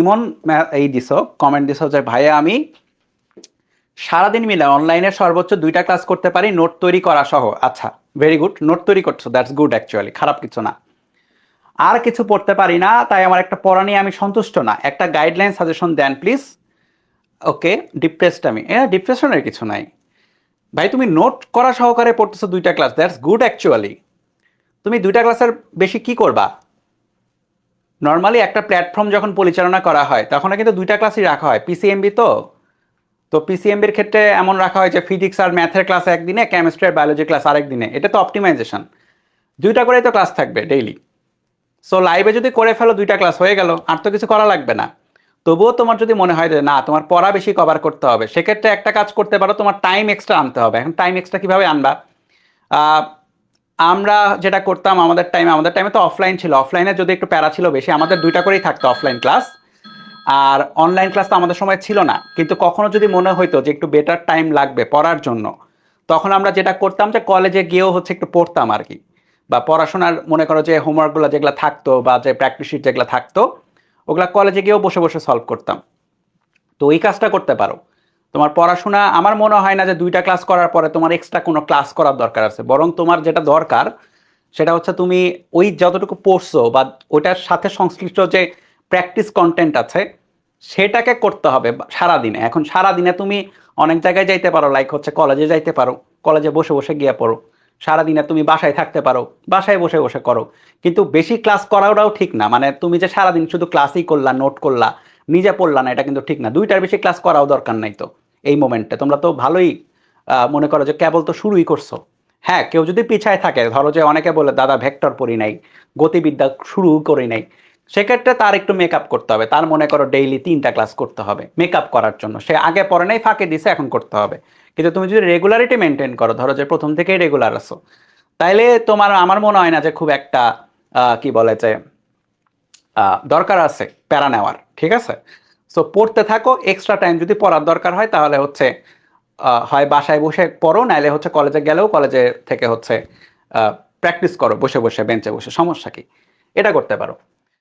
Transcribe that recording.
ইমন এই দিছ কমেন্ট দিছ যে, ভাইয়া, আমি সারাদিন মিলে অনলাইনে সর্বোচ্চ দুইটা ক্লাস করতে পারি নোট তৈরি করা সহ। আচ্ছা ভেরি গুড নোট তৈরি করছ দ্যাটস গুড অ্যাকচুয়ালি খারাপ কিছু না। আর কিছু পড়তে পারি না, তাই আমার একটা পড়া নিয়ে আমি সন্তুষ্ট না। একটা গাইডলাইন সাজেশন দেন প্লিজ ওকে ডিপ্রেসড আমি। হ্যাঁ ডিপ্রেশনের কিছু নাই। ভাই, তুমি নোট করা সহকারে পড়তেছো দুইটা ক্লাস দ্যাটস গুড অ্যাকচুয়ালি তুমি দুইটা ক্লাসের বেশি কি করবা? নর্মালি একটা প্ল্যাটফর্ম যখন পরিচালনা করা হয়, তখন কিন্তু দুইটা ক্লাসই রাখা হয়। পিসিএমবি তো। তো পিসিএমবির ক্ষেত্রে এমন রাখা হয় যে ফিজিক্স আর ম্যাথের ক্লাস একদিনে কেমিস্ট্রি আর বায়োলজি ক্লাস আরেক দিনে এটা তো অপটিমাইজেশন দুইটা করেই তো ক্লাস থাকবে ডেইলি সো লাইভে যদি করে ফেলো, দুইটা ক্লাস হয়ে গেল, আর তো কিছু করা লাগবে না। তবুও তোমার যদি মনে হয় যে, না, তোমার পড়া বেশি কভার করতে হবে, সেক্ষেত্রে একটা কাজ করতে পারো, তোমার টাইম এক্সট্রা আনতে হবে। এখন টাইম এক্সট্রা কীভাবে আনবা? আমরা যেটা করতাম, আমাদের টাইমে আমাদের টাইমে তো অফলাইন ছিল। অফলাইনে যদি একটু প্যারা ছিল বেশি, আমাদের দুইটা করেই থাকতো অফলাইন ক্লাস আর অনলাইন ক্লাস তো আমাদের সময় ছিল না। কিন্তু কখনো যদি মনে হইতো যে একটু বেটার টাইম লাগবে পড়ার জন্য, তখন আমরা যেটা করতাম যে কলেজে গিয়েও হচ্ছে একটু পড়তাম আর কি। বা পড়াশোনার, মনে করো যে হোমওয়ার্কগুলো যেগুলো থাকতো বা যে প্র্যাকটিস শিট যেগুলো থাকতো, ওগুলো কলেজে গিয়েও বসে বসে সলভ করতাম। তো ওই কাজটা করতে পারো। তোমার পড়াশোনা, আমার মনে হয় না যে দুইটা ক্লাস করার পরে তোমার এক্সট্রা কোনো ক্লাস করার দরকার আছে। বরং তোমার যেটা দরকার, সেটা হচ্ছে তুমি ওই যতটুকু পড়ছো বা ওইটার সাথে সংশ্লিষ্ট যে প্র্যাকটিস কন্টেন্ট আছে, সেটাকে করতে হবে সারাদিনে। এখন সারাদিনে তুমি অনেক জায়গায় যাইতে পারো লাইক হচ্ছে কলেজে যাইতে পারো কলেজে বসে বসে গিয়ে পড়ো। সারাদিনে তুমি বাসায় থাকতে পারো, বাসায় বসে বসে করো। কিন্তু বেশি ক্লাস করাটাও ঠিক না মানে তুমি যে সারাদিন শুধু ক্লাসই করলা নোট করলা, নিজে পড়লা না, এটা কিন্তু ঠিক না। দুইটার বেশি ক্লাস করাও দরকার নাই তো। এই মোমেন্টে। তোমরা তো ভালোই মনে করো যে কেবল তো শুরুই করছ। হ্যাঁ কেউ যদি পিছায় থাকে, ধরো যে অনেকে বলে, দাদা ভেক্টর পড়ি নাই, গতিবিদ্যা শুরু করি নাই। সেক্ষেত্রে তার একটু মেকআপ করতে হবে। তার মনে করো ডেইলি তিনটা ক্লাস করতে হবে মেকআপ করার জন্য। সে আগে পরে নাই, ফাঁকে দিছে, এখন করতে হবে। কিন্তু তুমি যদি রেগুলারিটি মেনটেন করো, ধরো যে প্রথম থেকেই রেগুলার আছো, তাইলে তোমার, আমার মনে হয় না যে খুব একটা কি বলে যে দরকার আছে প্যারা নেওয়ার, ঠিক আছে? সো পড়তে থাকো এক্সট্রা টাইম যদি পড়ার দরকার হয়, তাহলে হচ্ছে হয় বাসায় বসে পড়ো, নাইলে হচ্ছে কলেজে গেলেও কলেজে থেকে হচ্ছে প্র্যাকটিস করো, বসে বসে বেঞ্চে বসে, সমস্যা কি? এটা করতে পারো।